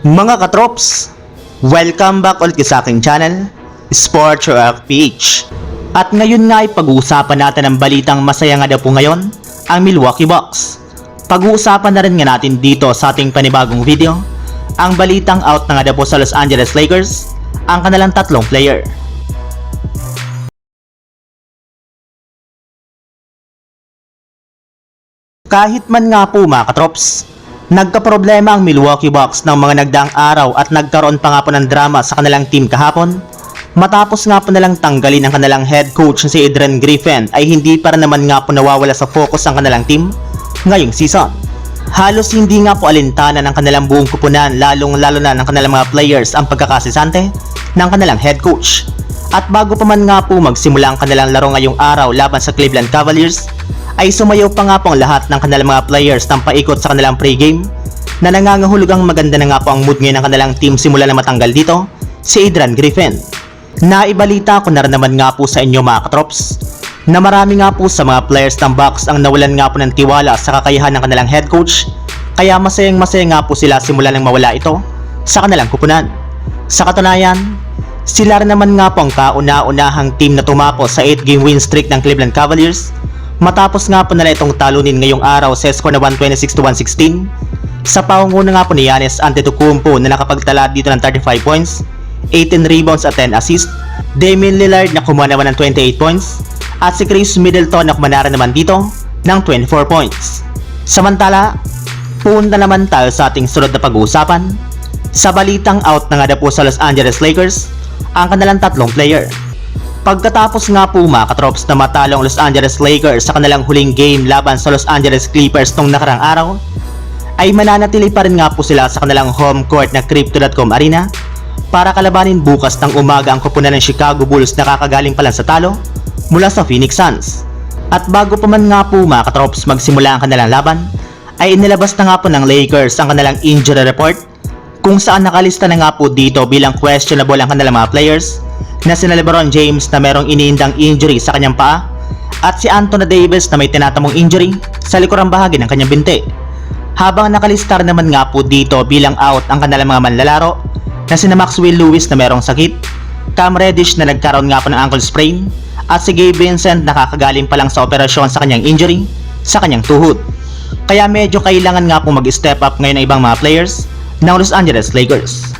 Mga katrops, welcome back ulit sa aking channel, Sports Rock PH. At ngayon nga ay pag-uusapan natin ang balitang masaya nga daw po ngayon, ang Milwaukee Bucks. Pag-uusapan na rin nga natin dito sa ating panibagong video, ang balitang out na nga daw po sa Los Angeles Lakers, ang kanilang tatlong player. Kahit man nga po mga katrops, nagkaproblema ang Milwaukee Bucks ng mga nagdaang araw at nagkaroon pa nga po ng drama sa kanilang team kahapon. Matapos nga po nalang tanggalin ang kanilang head coach na si Adrian Griffin ay hindi para naman nga po nawawala sa focus ang kanilang team ngayong season. Halos hindi nga po alintana ng kanilang buong kupunan lalong lalo na ng kanilang mga players ang pagkakasisante ng kanilang head coach. At bago pa man nga po magsimula ang kanilang laro ngayong araw laban sa Cleveland Cavaliers, ay sumayaw pa nga po ang lahat ng kanilang mga players ng paikot sa kanilang pregame na nangangahulugang maganda na nga po ang mood ngayon ng kanilang team simula na matanggal dito si Adrian Griffin. Naibalita ko na rin naman nga po sa inyo mga katrops na marami nga po sa mga players ng Bucks ang nawalan nga po ng tiwala sa kakayahan ng kanilang head coach kaya masayang masaya nga po sila simula nang mawala ito sa kanilang kupunan. Sa katunayan, sila rin naman nga po ang kauna-unahang team na tumapos sa 8-game win streak ng Cleveland Cavaliers matapos nga po nila itong talunin ngayong araw sa score na 126 to 116 sa pangunguna nga po ni Giannis Antetokounmpo na nakapagtala dito ng 35 points, 18 rebounds at 10 assists, Damian Lillard na kumuha naman ng 28 points, at si Chris Middleton na kumanara naman dito ng 24 points. Samantala, punta naman tayo sa ating sunod na pag-uusapan. Sa balitang out na nga po sa Los Angeles Lakers, ang kanilang tatlong player. Pagkatapos nga po mga katrops na matalo ang Los Angeles Lakers sa kanilang huling game laban sa Los Angeles Clippers nung nakarang araw, ay mananatili pa rin nga po sila sa kanilang home court na Crypto.com Arena para kalabanin bukas ng umaga ang kupunan ng Chicago Bulls na kakagaling pa lang sa talo mula sa Phoenix Suns. At bago pa man nga po mga katrops magsimula ang kanilang laban, ay inilabas na nga po ng Lakers ang kanilang injury report kung saan nakalista na nga po dito bilang questionable ang kanilang mga players na sina LeBron James na merong iniindang injury sa kanyang paa at si Anthony Davis na may tinatamong injury sa likurang bahagi ng kanyang binti. Habang nakalistar naman nga po dito bilang out ang kanilang mga manlalaro na sina Maxwell Lewis na merong sakit, Cam Reddish na nagkaroon nga po ng ankle sprain at si Gabe Vincent na kakagaling pa lang sa operasyon sa kanyang injury sa kanyang tuhod. Kaya medyo kailangan nga po mag-step up ngayon ng ibang mga players ng Los Angeles Lakers.